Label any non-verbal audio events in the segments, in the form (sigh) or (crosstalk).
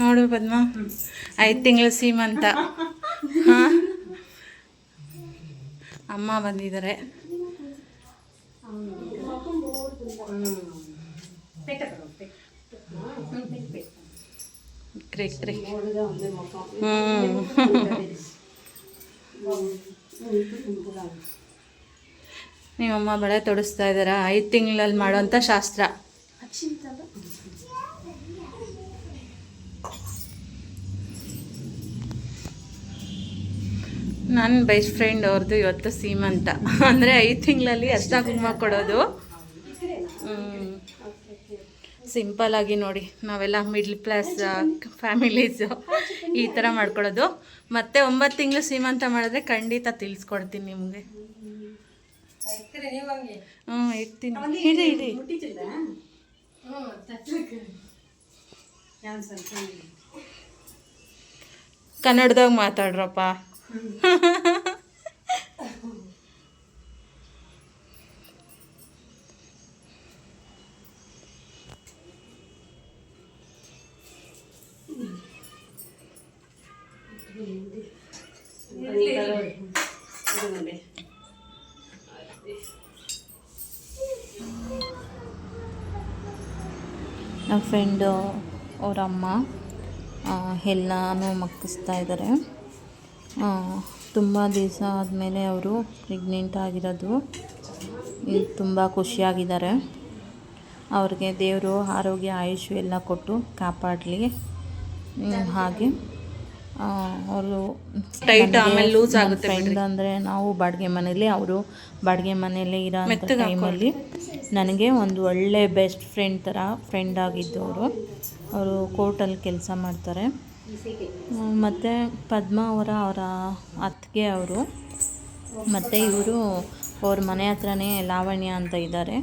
ನೋಡು ಪದ್ಮ. ಐದು ತಿಂಗಳ ಸೀಮಂತ ಅಮ್ಮ ಬಂದಿದ್ದಾರೆ. ನೀವಮ್ಮ ಬಳೆ ತೊಡಿಸ್ತಾ ಇದ್ದಾರಾ? ಐದು ತಿಂಗಳಲ್ಲಿ ಮಾಡೋಂಥ ಶಾಸ್ತ್ರ. ನನ್ನ ಬೆಸ್ಟ್ ಫ್ರೆಂಡ್ ಅವ್ರದ್ದು ಇವತ್ತು ಸೀಮಂತ. ಅಂದರೆ ಐದು ತಿಂಗಳಲ್ಲಿ ಅಷ್ಟ ಕುಂಕುಮ ಕೊಡೋದು. ಸಿಂಪಲ್ ಆಗಿ ನೋಡಿ ನಾವೆಲ್ಲ ಮಿಡ್ಲ್ ಕ್ಲಾಸ್ ಫ್ಯಾಮಿಲೀಸು ಈ ಥರ ಮಾಡ್ಕೊಳ್ಳೋದು. ಮತ್ತೆ ಒಂಬತ್ತು ತಿಂಗಳು ಸೀಮಂತ ಮಾಡಿದ್ರೆ ಖಂಡಿತ ತಿಳಿಸ್ಕೊಡ್ತೀನಿ ನಿಮಗೆ. ಹ್ಞೂ ಇಡಿ ಕನ್ನಡದಾಗ ಮಾತಾಡ್ರಪ್ಪ. ನಮ್ಮ ಫ್ರೆಂಡು ಅವರಮ್ಮ ಎಲ್ಲನೂ ಮಕ್ಕಿಸ್ತಾ ಇದ್ದಾರೆ ತುಂಬ ದಿವಸ ಆದಮೇಲೆ ಅವರು ಪ್ರೆಗ್ನೆಂಟ್ ಆಗಿರೋದು. ತುಂಬ ಖುಷಿಯಾಗಿದ್ದಾರೆ. ಅವ್ರಿಗೆ ದೇವರು ಆರೋಗ್ಯ ಆಯುಷ್ ಎಲ್ಲ ಕೊಟ್ಟು ಕಾಪಾಡಲಿ. ಹಾಗೆ. ಅವರು ಟೈಟ್ ಆಮೇಲೆ ಲೂಸ್ ಆಗುತ್ತೆ ಫ್ರೆಂಡ್ ಅಂದರೆ ನಾವು ಬಾಡಿಗೆ ಮನೇಲಿ ಅವರು ಬಾಡಿಗೆ ಮನೇಲಿ ಇರೋ ಟೈಮಲ್ಲಿ ನನಗೆ ಒಂದು ಒಳ್ಳೆ ಬೆಸ್ಟ್ ಫ್ರೆಂಡ್ ಥರ ಫ್ರೆಂಡ್ ಆಗಿದ್ದವರು. ಅವರು ಕೋರ್ಟಲ್ಲಿ ಕೆಲಸ ಮಾಡ್ತಾರೆ. ಮತ್ತು ಪದ್ಮ ಅವರ ಅವರ ಅತ್ತಿಗೆ ಅವರು. ಮತ್ತು ಇವರು ಅವ್ರ ಮನೆ ಹತ್ರನೇ ಲಾವಣ್ಯ ಅಂತ ಇದ್ದಾರೆ.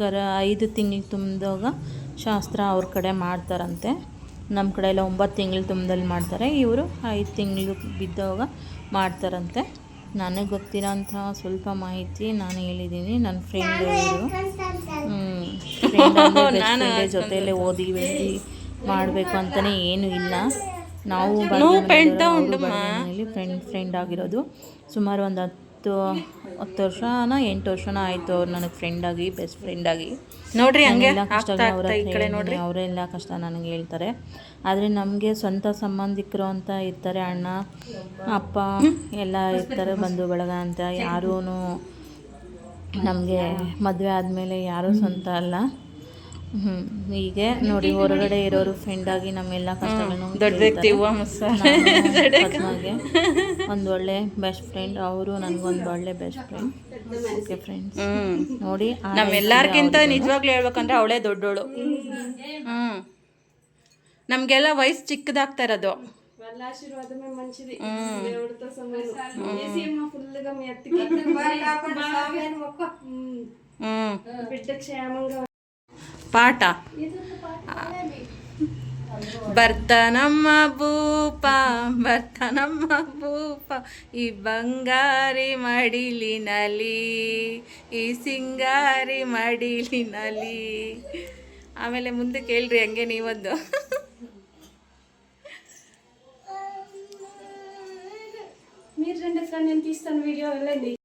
ಗರ ಐದು ತಿಂಗಳು ತುಂಬಿದಾಗ ಶಾಸ್ತ್ರ ಅವ್ರ ಕಡೆ ಮಾಡ್ತಾರಂತೆ. ನಮ್ಮ ಕಡೆ ಎಲ್ಲ ಒಂಬತ್ತು ತಿಂಗಳು ತುಂಬದಲ್ಲಿ ಮಾಡ್ತಾರೆ. ಇವರು ಐದು ತಿಂಗಳು ಬಿದ್ದಾಗ ಮಾಡ್ತಾರಂತೆ. ನನಗೆ ಗೊತ್ತಿರೋಂಥ ಸ್ವಲ್ಪ ಮಾಹಿತಿ ನಾನು ಹೇಳಿದ್ದೀನಿ. ನನ್ನ ಫ್ರೆಂಡ್ ಇವರು. ಜೊತೆಯಲ್ಲೇ ಓದಿ ಬೆಳೆದಿ ಮಾಡಬೇಕು ಅಂತಲೇ ಏನು ಇಲ್ಲ. ನಾವು ಮನೆಯಲ್ಲಿ ಫ್ರೆಂಡ್ ಫ್ರೆಂಡ್ ಆಗಿರೋದು. ಸುಮಾರು ಒಂದು ಹತ್ತು ಹತ್ತು ವರ್ಷನ ಎಂಟು ವರ್ಷನ ಆಯಿತು ಅವ್ರು ನನಗೆ ಫ್ರೆಂಡ್ ಆಗಿ ಬೆಸ್ಟ್ ಫ್ರೆಂಡ್ ಆಗಿ. ನೋಡ್ರಿ ಎಲ್ಲ ಕಷ್ಟ ನೋಡ್ರಿ. ಅವರೆಲ್ಲ ಕಷ್ಟ ನನಗೆ ಹೇಳ್ತಾರೆ. ಆದರೆ ನಮಗೆ ಸ್ವಂತ ಸಂಬಂಧಿಕರು ಅಂತ ಇರ್ತಾರೆ ಅಣ್ಣ ಅಪ್ಪ ಎಲ್ಲ ಇರ್ತಾರೆ ಬಂಧು ಬಳಗ ಅಂತ. ಯಾರೂ ನಮಗೆ ಮದುವೆ ಆದಮೇಲೆ ಯಾರೂ ಸ್ವಂತ ಅಲ್ಲ. ಹ್ಞೂ ಹೀಗೆ ನೋಡಿ ಹೊರಗಡೆ ಇರೋರು ಫ್ರೆಂಡ್ ಆಗಿ ನಮ್ಮೆಲ್ಲ ಕಷ್ಟಗಳನ್ನು ದೊಡ್ಡ ವ್ಯಕ್ತಿ (laughs) ಒಂದು ಒಳ್ಳೆ ಬೆಸ್ಟ್ ಫ್ರೆಂಡ್ ಅವರು ನನಗೊಂದು ಒಳ್ಳೆ ಬೆಸ್ಟ್ ಫ್ರೆಂಡ್ ಓಕೆ ಫ್ರೆಂಡ್ಸ್ ನೋಡಿ ನಮ್ಮೆಲ್ಲರಿಗಿಂತ ನಿಜವಾಗ್ಲೂ ಹೇಳ್ಬೇಕಂದ್ರೆ ಅವಳೇ ದೊಡ್ಡೋಳು. ಹ್ಞೂ ನಮಗೆಲ್ಲ ವಯಸ್ಸು ಚಿಕ್ಕದಾಗ್ತಾ ಇರೋದು. ಹ್ಞೂ ಪಾಠ ಬರ್ತಾನಮ್ಮ ಭೂಪ ಬರ್ತಾನಮ್ಮ ಭೂಪ ಈ ಬಂಗಾರಿ ಮಡಿಲಿನಲಿ ಈ ಸಿಂಗಾರಿ ಮಡಿಲಿನಲಿ ಆಮೇಲೆ ಮುಂದೆ ಕೇಳ್ರಿ ಹಂಗೆ ನೀವೊಂದು మీరు రండి అక్క నేను తీస్తాను వీడియో వెళ్ళండి